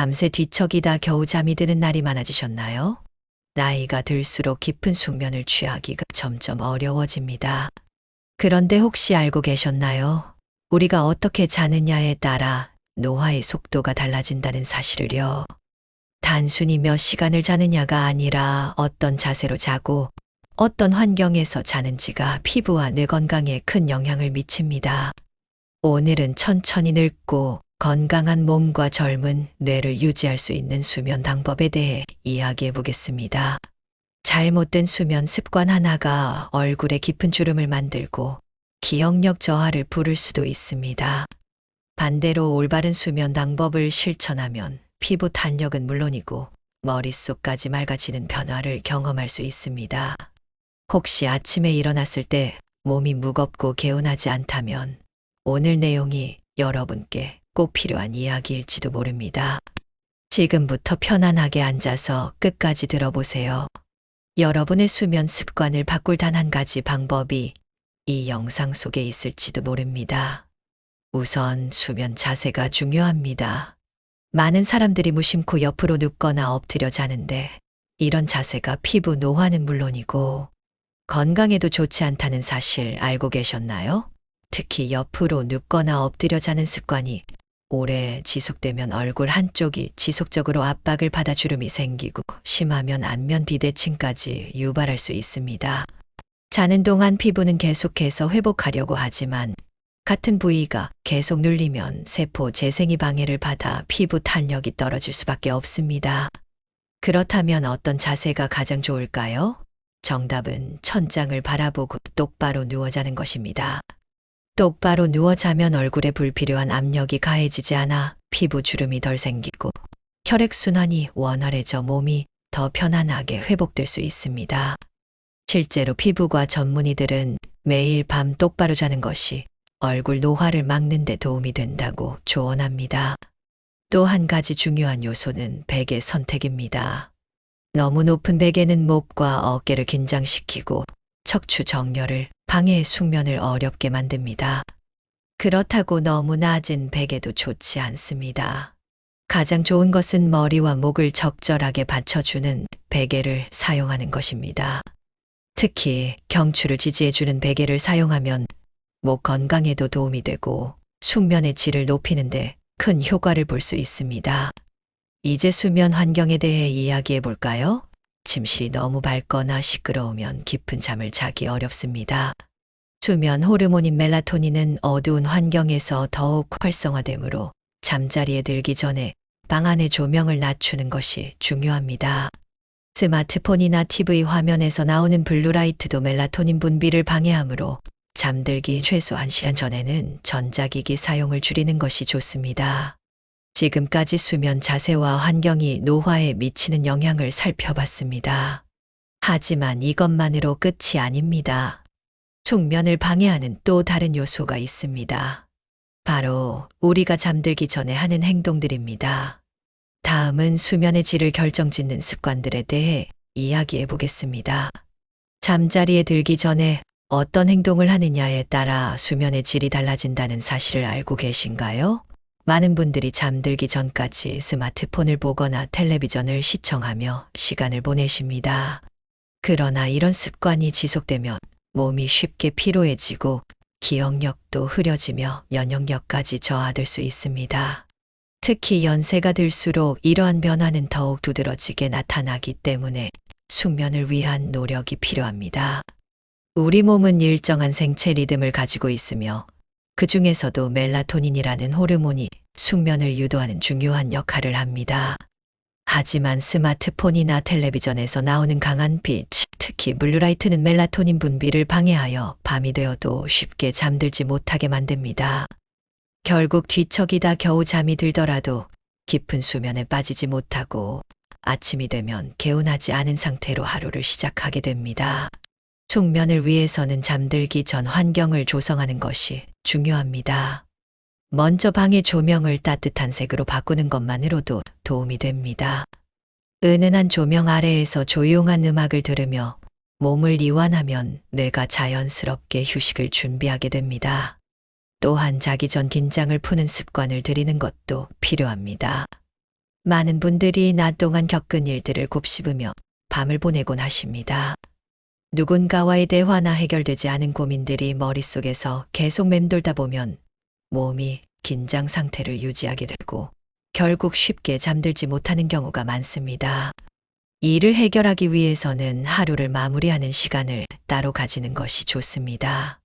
밤새 뒤척이다 겨우 잠이 드는 날이 많아지셨나요? 나이가 들수록 깊은 숙면을 취하기가 점점 어려워집니다. 그런데 혹시 알고 계셨나요? 우리가 어떻게 자느냐에 따라 노화의 속도가 달라진다는 사실을요. 단순히 몇 시간을 자느냐가 아니라 어떤 자세로 자고 어떤 환경에서 자는지가 피부와 뇌 건강에 큰 영향을 미칩니다. 오늘은 천천히 늙고 건강한 몸과 젊은 뇌를 유지할 수 있는 수면 방법에 대해 이야기해 보겠습니다. 잘못된 수면 습관 하나가 얼굴에 깊은 주름을 만들고 기억력 저하를 부를 수도 있습니다. 반대로 올바른 수면 방법을 실천하면 피부 탄력은 물론이고 머릿속까지 맑아지는 변화를 경험할 수 있습니다. 혹시 아침에 일어났을 때 몸이 무겁고 개운하지 않다면 오늘 내용이 여러분께 꼭 필요한 이야기일지도 모릅니다. 지금부터 편안하게 앉아서 끝까지 들어보세요. 여러분의 수면 습관을 바꿀 단 한 가지 방법이 이 영상 속에 있을지도 모릅니다. 우선 수면 자세가 중요합니다. 많은 사람들이 무심코 옆으로 눕거나 엎드려 자는데 이런 자세가 피부 노화는 물론이고 건강에도 좋지 않다는 사실 알고 계셨나요? 특히 옆으로 눕거나 엎드려 자는 습관이 오래 지속되면 얼굴 한쪽이 지속적으로 압박을 받아 주름이 생기고 심하면 안면 비대칭까지 유발할 수 있습니다. 자는 동안 피부는 계속해서 회복하려고 하지만 같은 부위가 계속 눌리면 세포 재생이 방해를 받아 피부 탄력이 떨어질 수밖에 없습니다. 그렇다면 어떤 자세가 가장 좋을까요? 정답은 천장을 바라보고 똑바로 누워 자는 것입니다. 똑바로 누워 자면 얼굴에 불필요한 압력이 가해지지 않아 피부 주름이 덜 생기고 혈액순환이 원활해져 몸이 더 편안하게 회복될 수 있습니다. 실제로 피부과 전문의들은 매일 밤 똑바로 자는 것이 얼굴 노화를 막는 데 도움이 된다고 조언합니다. 또 한 가지 중요한 요소는 베개 선택입니다. 너무 높은 베개는 목과 어깨를 긴장시키고 척추 정렬을 방해 숙면을 어렵게 만듭니다. 그렇다고 너무 낮은 베개도 좋지 않습니다. 가장 좋은 것은 머리와 목을 적절하게 받쳐주는 베개를 사용하는 것입니다. 특히 경추를 지지해주는 베개를 사용하면 목 건강에도 도움이 되고 숙면의 질을 높이는데 큰 효과를 볼 수 있습니다. 이제 수면 환경에 대해 이야기해 볼까요? 침실이 너무 밝거나 시끄러우면 깊은 잠을 자기 어렵습니다. 수면 호르몬인 멜라토닌은 어두운 환경에서 더욱 활성화되므로 잠자리에 들기 전에 방 안의 조명을 낮추는 것이 중요합니다. 스마트폰이나 TV 화면에서 나오는 블루라이트도 멜라토닌 분비를 방해하므로 잠들기 최소 1시간 전에는 전자기기 사용을 줄이는 것이 좋습니다. 지금까지 수면 자세와 환경이 노화에 미치는 영향을 살펴봤습니다. 하지만 이것만으로 끝이 아닙니다. 숙면을 방해하는 또 다른 요소가 있습니다. 바로 우리가 잠들기 전에 하는 행동들입니다. 다음은 수면의 질을 결정짓는 습관들에 대해 이야기해 보겠습니다. 잠자리에 들기 전에 어떤 행동을 하느냐에 따라 수면의 질이 달라진다는 사실을 알고 계신가요? 많은 분들이 잠들기 전까지 스마트폰을 보거나 텔레비전을 시청하며 시간을 보내십니다. 그러나 이런 습관이 지속되면 몸이 쉽게 피로해지고 기억력도 흐려지며 면역력까지 저하될 수 있습니다. 특히 연세가 들수록 이러한 변화는 더욱 두드러지게 나타나기 때문에 숙면을 위한 노력이 필요합니다. 우리 몸은 일정한 생체 리듬을 가지고 있으며 그 중에서도 멜라토닌이라는 호르몬이 숙면을 유도하는 중요한 역할을 합니다. 하지만 스마트폰이나 텔레비전에서 나오는 강한 빛, 특히 블루라이트는 멜라토닌 분비를 방해하여 밤이 되어도 쉽게 잠들지 못하게 만듭니다. 결국 뒤척이다 겨우 잠이 들더라도 깊은 수면에 빠지지 못하고 아침이 되면 개운하지 않은 상태로 하루를 시작하게 됩니다. 숙면을 위해서는 잠들기 전 환경을 조성하는 것이 중요합니다. 먼저 방의 조명을 따뜻한 색으로 바꾸는 것만으로도 도움이 됩니다. 은은한 조명 아래에서 조용한 음악을 들으며 몸을 이완하면 뇌가 자연스럽게 휴식을 준비하게 됩니다. 또한 자기 전 긴장을 푸는 습관을 들이는 것도 필요합니다. 많은 분들이 낮 동안 겪은 일들을 곱씹으며 밤을 보내곤 하십니다. 누군가와의 대화나 해결되지 않은 고민들이 머릿속에서 계속 맴돌다 보면 몸이 긴장 상태를 유지하게 되고 결국 쉽게 잠들지 못하는 경우가 많습니다. 일을 해결하기 위해서는 하루를 마무리하는 시간을 따로 가지는 것이 좋습니다.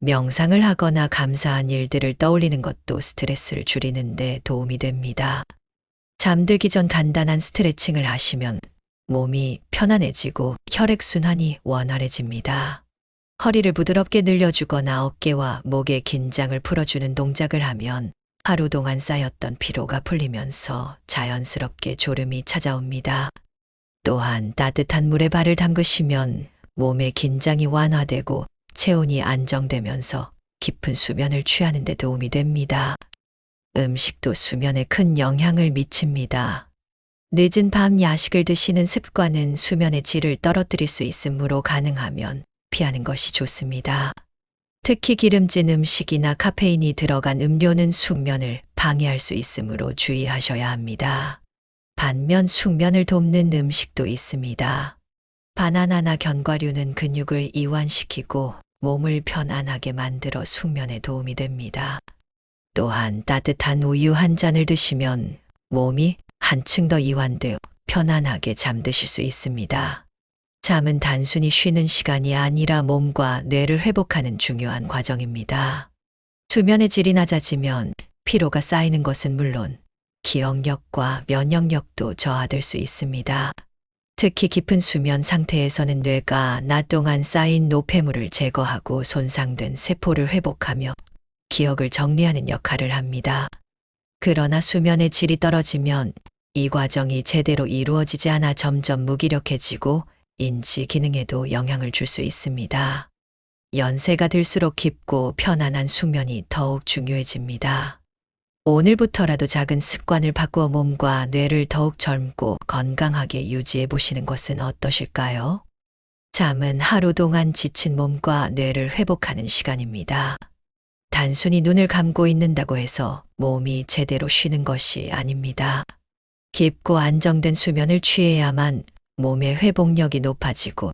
명상을 하거나 감사한 일들을 떠올리는 것도 스트레스를 줄이는데 도움이 됩니다. 잠들기 전 간단한 스트레칭을 하시면 몸이 편안해지고 혈액순환이 원활해집니다. 허리를 부드럽게 늘려주거나 어깨와 목의 긴장을 풀어주는 동작을 하면 하루 동안 쌓였던 피로가 풀리면서 자연스럽게 졸음이 찾아옵니다. 또한 따뜻한 물에 발을 담그시면 몸의 긴장이 완화되고 체온이 안정되면서 깊은 수면을 취하는 데 도움이 됩니다. 음식도 수면에 큰 영향을 미칩니다. 늦은 밤 야식을 드시는 습관은 수면의 질을 떨어뜨릴 수 있으므로 가능하면 피하는 것이 좋습니다. 특히 기름진 음식이나 카페인이 들어간 음료는 숙면을 방해할 수 있으므로 주의하셔야 합니다. 반면 숙면을 돕는 음식도 있습니다. 바나나나 견과류는 근육을 이완시키고 몸을 편안하게 만들어 숙면에 도움이 됩니다. 또한 따뜻한 우유 한 잔을 드시면 몸이 한층 더 이완되어 편안하게 잠드실 수 있습니다. 잠은 단순히 쉬는 시간이 아니라 몸과 뇌를 회복하는 중요한 과정입니다. 수면의 질이 낮아지면 피로가 쌓이는 것은 물론 기억력과 면역력도 저하될 수 있습니다. 특히 깊은 수면 상태에서는 뇌가 낮 동안 쌓인 노폐물을 제거하고 손상된 세포를 회복하며 기억을 정리하는 역할을 합니다. 그러나 수면의 질이 떨어지면 이 과정이 제대로 이루어지지 않아 점점 무기력해지고 인지 기능에도 영향을 줄 수 있습니다. 연세가 들수록 깊고 편안한 숙면이 더욱 중요해집니다. 오늘부터라도 작은 습관을 바꾸어 몸과 뇌를 더욱 젊고 건강하게 유지해 보시는 것은 어떠실까요? 잠은 하루 동안 지친 몸과 뇌를 회복하는 시간입니다. 단순히 눈을 감고 있는다고 해서 몸이 제대로 쉬는 것이 아닙니다. 깊고 안정된 수면을 취해야만 몸의 회복력이 높아지고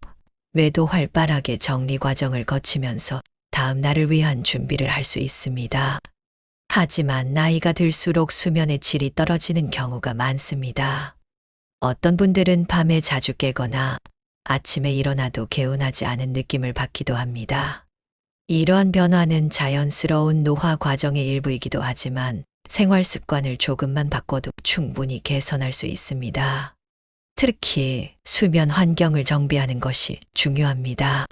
뇌도 활발하게 정리 과정을 거치면서 다음 날을 위한 준비를 할 수 있습니다. 하지만 나이가 들수록 수면의 질이 떨어지는 경우가 많습니다. 어떤 분들은 밤에 자주 깨거나 아침에 일어나도 개운하지 않은 느낌을 받기도 합니다. 이러한 변화는 자연스러운 노화 과정의 일부이기도 하지만 생활 습관을 조금만 바꿔도 충분히 개선할 수 있습니다. 특히 수면 환경을 정비하는 것이 중요합니다.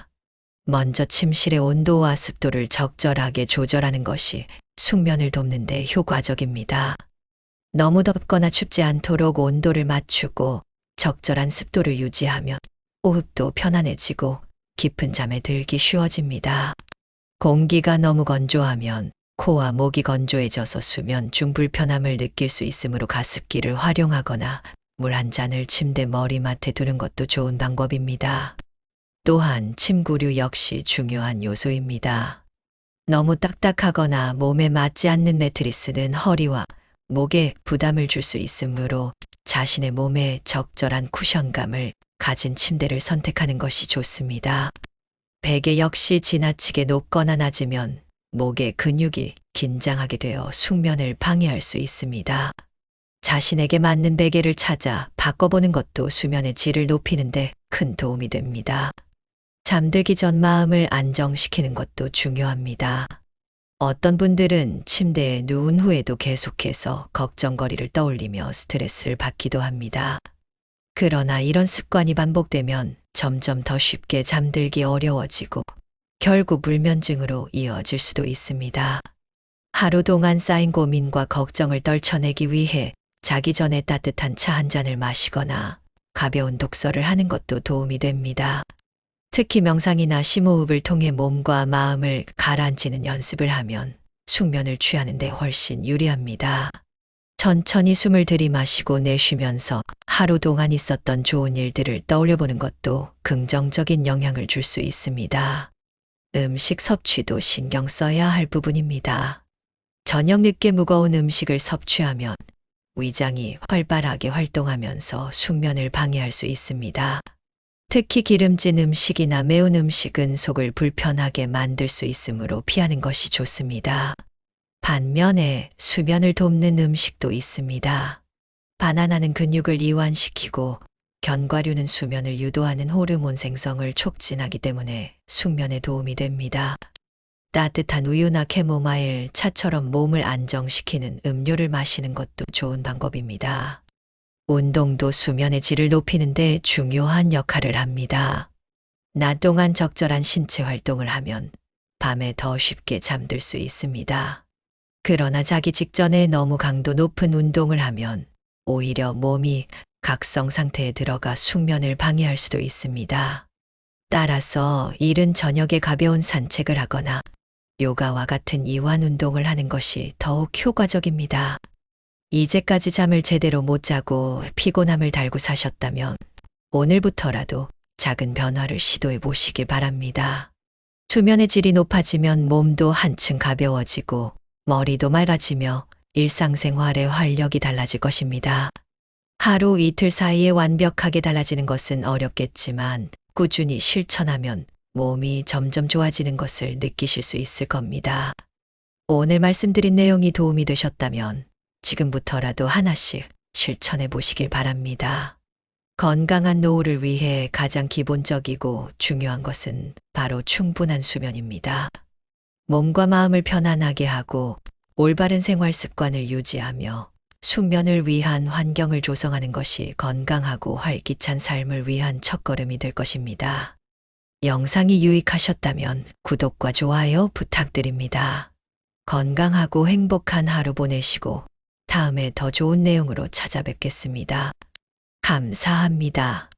먼저 침실의 온도와 습도를 적절하게 조절하는 것이 숙면을 돕는 데 효과적입니다. 너무 덥거나 춥지 않도록 온도를 맞추고 적절한 습도를 유지하면 호흡도 편안해지고 깊은 잠에 들기 쉬워집니다. 공기가 너무 건조하면 코와 목이 건조해져서 수면 중 불편함을 느낄 수 있으므로 가습기를 활용하거나 물 한 잔을 침대 머리맡에 두는 것도 좋은 방법입니다. 또한 침구류 역시 중요한 요소입니다. 너무 딱딱하거나 몸에 맞지 않는 매트리스는 허리와 목에 부담을 줄 수 있으므로 자신의 몸에 적절한 쿠션감을 가진 침대를 선택하는 것이 좋습니다. 베개 역시 지나치게 높거나 낮으면 목의 근육이 긴장하게 되어 숙면을 방해할 수 있습니다. 자신에게 맞는 베개를 찾아 바꿔보는 것도 수면의 질을 높이는데 큰 도움이 됩니다. 잠들기 전 마음을 안정시키는 것도 중요합니다. 어떤 분들은 침대에 누운 후에도 계속해서 걱정거리를 떠올리며 스트레스를 받기도 합니다. 그러나 이런 습관이 반복되면 점점 더 쉽게 잠들기 어려워지고 결국 불면증으로 이어질 수도 있습니다. 하루 동안 쌓인 고민과 걱정을 떨쳐내기 위해 자기 전에 따뜻한 차 한 잔을 마시거나 가벼운 독서를 하는 것도 도움이 됩니다. 특히 명상이나 심호흡을 통해 몸과 마음을 가라앉히는 연습을 하면 숙면을 취하는데 훨씬 유리합니다. 천천히 숨을 들이마시고 내쉬면서 하루 동안 있었던 좋은 일들을 떠올려 보는 것도 긍정적인 영향을 줄 수 있습니다. 음식 섭취도 신경 써야 할 부분입니다. 저녁 늦게 무거운 음식을 섭취하면 위장이 활발하게 활동하면서 숙면을 방해할 수 있습니다. 특히 기름진 음식이나 매운 음식은 속을 불편하게 만들 수 있으므로 피하는 것이 좋습니다. 반면에 수면을 돕는 음식도 있습니다. 바나나는 근육을 이완시키고 견과류는 수면을 유도하는 호르몬 생성을 촉진하기 때문에 숙면에 도움이 됩니다. 따뜻한 우유나 캐모마일, 차처럼 몸을 안정시키는 음료를 마시는 것도 좋은 방법입니다. 운동도 수면의 질을 높이는데 중요한 역할을 합니다. 낮 동안 적절한 신체 활동을 하면 밤에 더 쉽게 잠들 수 있습니다. 그러나 자기 직전에 너무 강도 높은 운동을 하면 오히려 몸이 각성 상태에 들어가 숙면을 방해할 수도 있습니다. 따라서 이른 저녁에 가벼운 산책을 하거나 요가와 같은 이완 운동을 하는 것이 더욱 효과적입니다. 이제까지 잠을 제대로 못 자고 피곤함을 달고 사셨다면 오늘부터라도 작은 변화를 시도해 보시길 바랍니다. 수면의 질이 높아지면 몸도 한층 가벼워지고 머리도 맑아지며 일상생활의 활력이 달라질 것입니다. 하루 이틀 사이에 완벽하게 달라지는 것은 어렵겠지만 꾸준히 실천하면 몸이 점점 좋아지는 것을 느끼실 수 있을 겁니다. 오늘 말씀드린 내용이 도움이 되셨다면 지금부터라도 하나씩 실천해 보시길 바랍니다. 건강한 노후를 위해 가장 기본적이고 중요한 것은 바로 충분한 수면입니다. 몸과 마음을 편안하게 하고 올바른 생활 습관을 유지하며 숙면을 위한 환경을 조성하는 것이 건강하고 활기찬 삶을 위한 첫걸음이 될 것입니다. 영상이 유익하셨다면 구독과 좋아요 부탁드립니다. 건강하고 행복한 하루 보내시고 다음에 더 좋은 내용으로 찾아뵙겠습니다. 감사합니다.